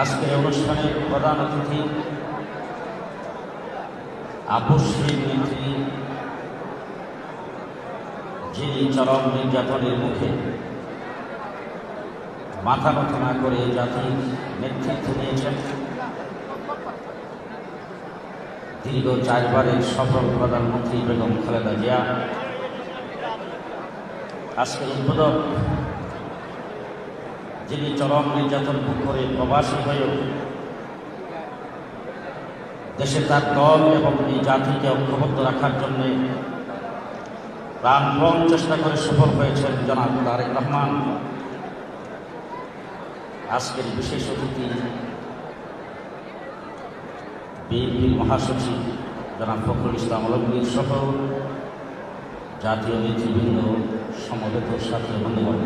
আজকের অনুষ্ঠানের প্রধান অতিথি আপসহীন যিনি চরম নির্যাতনের মুখে মাথা নত না করে জাতির নেতৃত্ব নিয়েছেন দীর্ঘ চারবারের সফল প্রধানমন্ত্রী বেগম খালেদা জিয়া। আজকের উদ্বোধক যিনি চরম নির্যাতন করে প্রবাসী হয়েও দেশে তার দল এবং এই জাতিকে ঐক্যবদ্ধ রাখার জন্য প্রাণপণ চেষ্টা করে সফল হয়েছেন জনাব তারেক রহমান। আজকের বিশেষ অতিথি বিএনপির মহাসচিব জনাব ফখরুল ইসলাম আলমগীর সহ জাতীয় নেতৃবৃন্দ, সমবেত সাথে বন্ধুবর্গ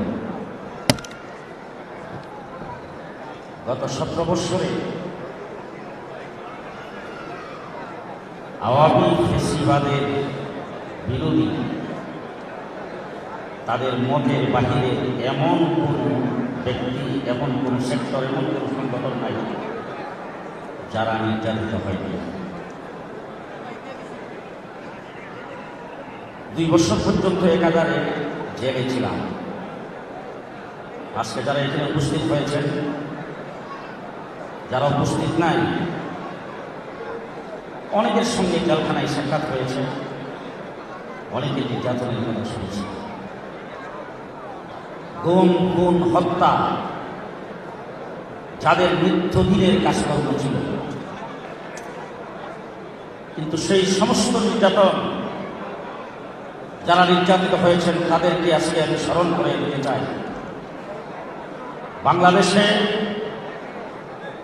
গত সতেরো বৎসরে আওয়ামী ফেসিবাদের বিরোধী তাদের মতের বাহিরে এমন কোন ব্যক্তি, এমন কোন সেক্টর, এমন কোন সংগঠন নাই যারা নির্যাতিত হয়নি। দুই বছর পর্যন্ত একাধারে জেলে ছিলাম। আজকে যারা এখানে উপস্থিত হয়েছেন যারা উপস্থিত নাই, অনেকের সঙ্গে জেলখানায় সাক্ষাৎ হয়েছে, অনেকে নির্যাতনের কথা শুনেছি। গুম, খুন, হত্যা যাদের মৃত্যুদিনের কাজকর্ম ছিল। কিন্তু সেই সমস্ত নির্যাতন যারা নির্যাতিত হয়েছেন, তাদেরকে আজকে আমি স্মরণ করে দিতে চাই। বাংলাদেশে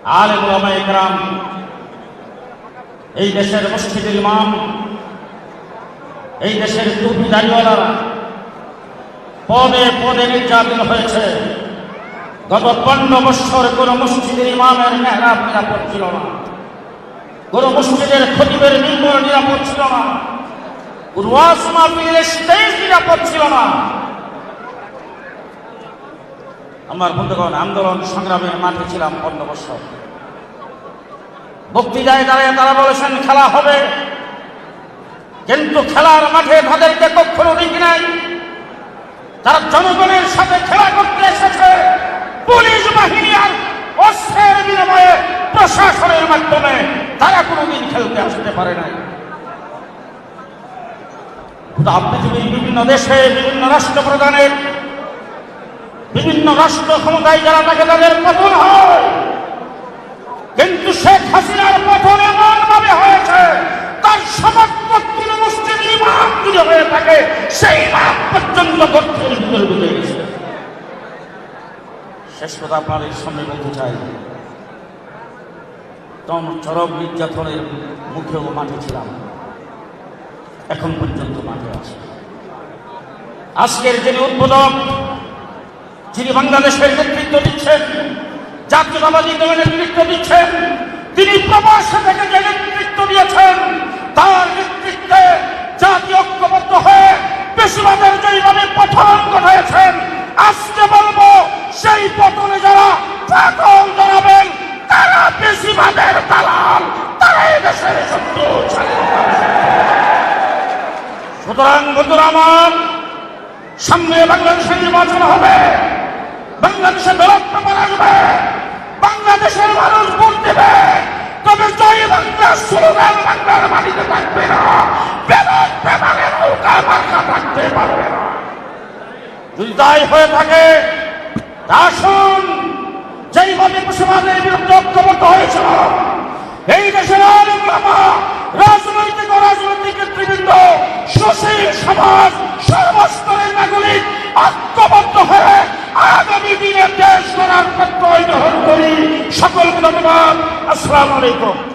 আল একরাম এই দেশের মসজিদের ইমাম, এই দেশের টুপি দাড়িওয়ালারা পদে পদে নির্যাতন হয়েছে। গত পনেরো বৎসর কোন মসজিদের ইমামের মেহরাব নিরাপদ ছিল না। কোন মসজিদের খতিবের নির্মল নিরাপদ ছিল না। ওয়াজ মাহফিলের স্টেজ নিরাপদ ছিল না। আমার বন্ধুগণ, আন্দোলন সংগ্রামের মাঠে ছিলাম পনেরো বৎসর বক্তৃতায় দাঁড়িয়ে তারা বলেছেন, খেলা হবে। কিন্তু খেলার মাঠে তাদেরকে কখনো দেখি নাই। তারা জনগণের সাথে খেলা করতে এসেছে। পুলিশ বাহিনী আর অস্ত্রের বিনিময়ে প্রশাসনের মাধ্যমে তারা কোনোদিন খেলতে আসতে পারে নাই। গোটা পৃথিবীর বিভিন্ন দেশে, বিভিন্ন রাষ্ট্রপ্রধানের বিভিন্ন রাষ্ট্র ক্ষমতায় যারা থাকে তাদের পতন হয়, কিন্তু শেখ হাসিনার পতন এমন ভাবে হয়েছে, তার সমস্ত কোন মুসলিম ইমাম যদি হয়ে থাকে, সেই ইমাম পর্যন্ত শেষ কথা আপনার এই সামনে বলতে চাই। তখন চরম নির্যাতনের মুখেও মাঠে ছিলাম। এখন পর্যন্ত মাঠে আছে। আজকের যিনি উদ্বোধক যিনি বাংলাদেশের নেতৃত্ব দিচ্ছেন, জাতীয়তাবাদী দলের নেতৃত্ব দিচ্ছেন, তিনি প্রবাসে থেকে যে নেতৃত্ব দিয়েছেন, তার নেতৃত্বে জাতি ঐক্যবদ্ধ হয়ে বেশিরভাগের যেইভাবে পতন ঘটাইছেন আজকে বলব, সেই পতনে যারা পতন জানাবেন, তারা বেশিরভাগের দালাল, তারা এই দেশের শত্রু সুতরাং বন্ধুরা আমার, সামনে বাংলাদেশের নির্বাচন হবে। বাংলাদেশে দলত্ব আসবে বাংলাদেশের মানুষ ভোট দেবে। তবে জয় বাংলা স্লোগান বাংলার মাটিতে থাকবে না। বেলন বেমানের নৌকা মার্কা হয়ে থাকে আসুন যেইভাবে মুসলমানের এই দেশের আলমা রাজনৈতিক ও রাজনৈতিক নেতৃবৃন্দ সুশীল সমাজ সর্বস্তরের নাগরিক ঐক্যবদ্ধ আসসালামু আলাইকুম।